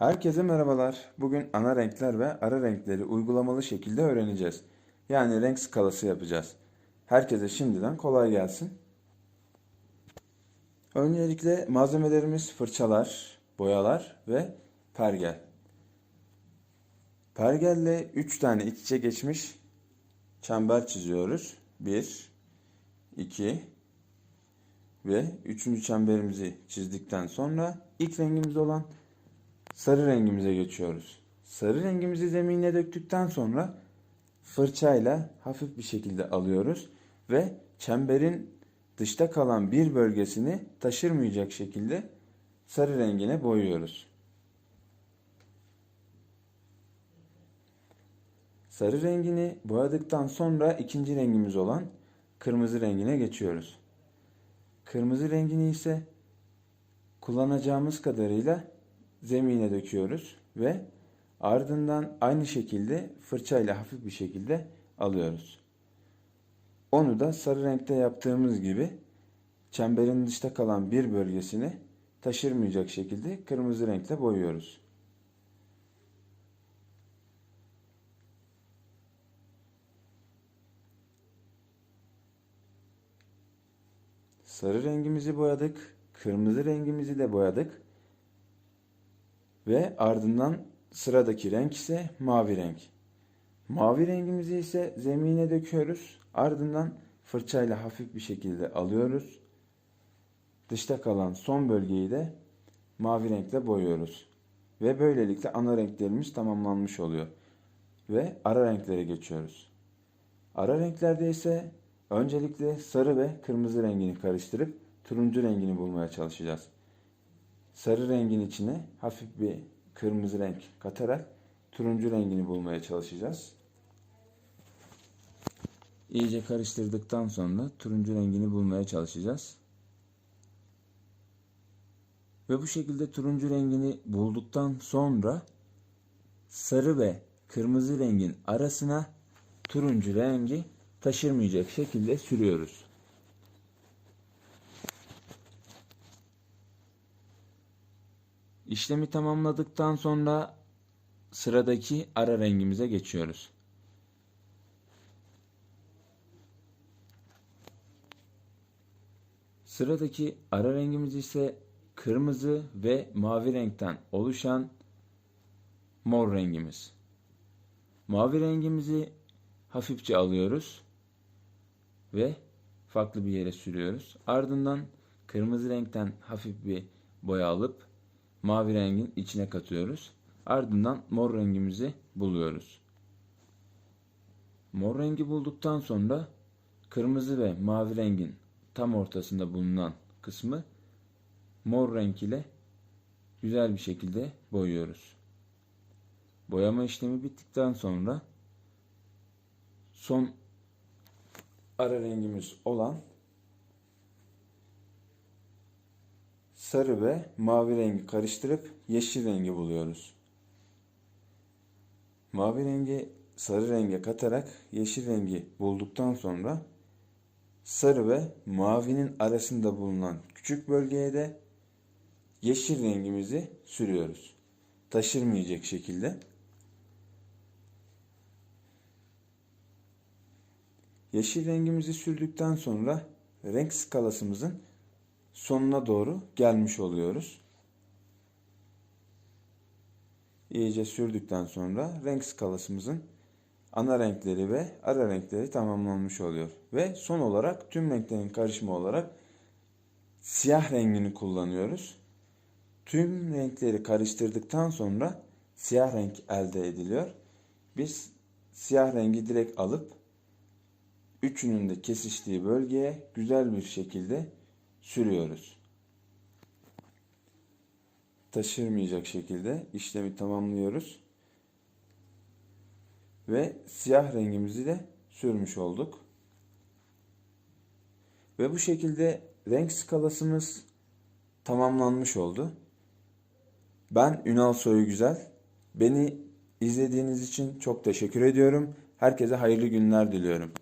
Herkese merhabalar. Bugün ana renkler ve ara renkleri uygulamalı şekilde öğreneceğiz. Yani renk skalası yapacağız. Herkese şimdiden kolay gelsin. Öncelikle malzemelerimiz fırçalar, boyalar ve pergel. Pergelle 3 tane iç içe geçmiş çember çiziyoruz. 1, 2 ve 3. çemberimizi çizdikten sonra ilk rengimiz olan sarı rengimize geçiyoruz. Sarı rengimizi zemine döktükten sonra fırçayla hafif bir şekilde alıyoruz ve çemberin dışta kalan bir bölgesini taşırmayacak şekilde sarı rengine boyuyoruz. Sarı rengini boyadıktan sonra ikinci rengimiz olan kırmızı rengine geçiyoruz. Kırmızı rengini ise kullanacağımız kadarıyla zemine döküyoruz ve ardından aynı şekilde fırçayla hafif bir şekilde alıyoruz. Onu da sarı renkte yaptığımız gibi çemberin dışta kalan bir bölgesini taşırmayacak şekilde kırmızı renkle boyuyoruz. Sarı rengimizi boyadık, kırmızı rengimizi de boyadık. Ve ardından sıradaki renk ise mavi renk. Mavi rengimizi ise zemine döküyoruz. Ardından fırçayla hafif bir şekilde alıyoruz. Dışta kalan son bölgeyi de mavi renkle boyuyoruz. Ve böylelikle ana renklerimiz tamamlanmış oluyor. Ve ara renklere geçiyoruz. Ara renklerde ise öncelikle sarı ve kırmızı rengini karıştırıp turuncu rengini bulmaya çalışacağız sarı rengin içine hafif bir kırmızı renk katarak turuncu rengini bulmaya çalışacağız. İyice karıştırdıktan sonra turuncu rengini bulmaya çalışacağız. Ve bu şekilde turuncu rengini bulduktan sonra sarı ve kırmızı rengin arasına turuncu rengi taşırmayacak şekilde sürüyoruz. İşlemi tamamladıktan sonra sıradaki ara rengimize geçiyoruz. Sıradaki ara rengimiz ise kırmızı ve mavi renkten oluşan mor rengimiz. Mavi rengimizi hafifçe alıyoruz ve farklı bir yere sürüyoruz. Ardından kırmızı renkten hafif bir boya alıp mavi rengin içine katıyoruz. Ardından mor rengimizi buluyoruz. Mor rengi bulduktan sonra kırmızı ve mavi rengin tam ortasında bulunan kısmı mor renk ile güzel bir şekilde boyuyoruz. Boyama işlemi bittikten sonra son ara rengimiz olan sarı ve mavi rengi karıştırıp yeşil rengi buluyoruz. Mavi rengi sarı renge katarak yeşil rengi bulduktan sonra sarı ve mavinin arasında bulunan küçük bölgeye de yeşil rengimizi sürüyoruz. Taşırmayacak şekilde. Yeşil rengimizi sürdükten sonra renk skalasımızın sonuna doğru gelmiş oluyoruz. İyice sürdükten sonra renk skalasımızın ana renkleri ve ara renkleri tamamlanmış oluyor. Ve son olarak tüm renklerin karışımı olarak siyah rengini kullanıyoruz. Tüm renkleri karıştırdıktan sonra siyah renk elde ediliyor. Biz siyah rengi direkt alıp üçünün de kesiştiği bölgeye güzel bir şekilde sürüyoruz. Taşırmayacak şekilde işlemi tamamlıyoruz. Ve siyah rengimizi de sürmüş olduk. Ve bu şekilde renk skalasımız tamamlanmış oldu. Ben Ünal Soyu Güzel. Beni izlediğiniz için çok teşekkür ediyorum. Herkese hayırlı günler diliyorum.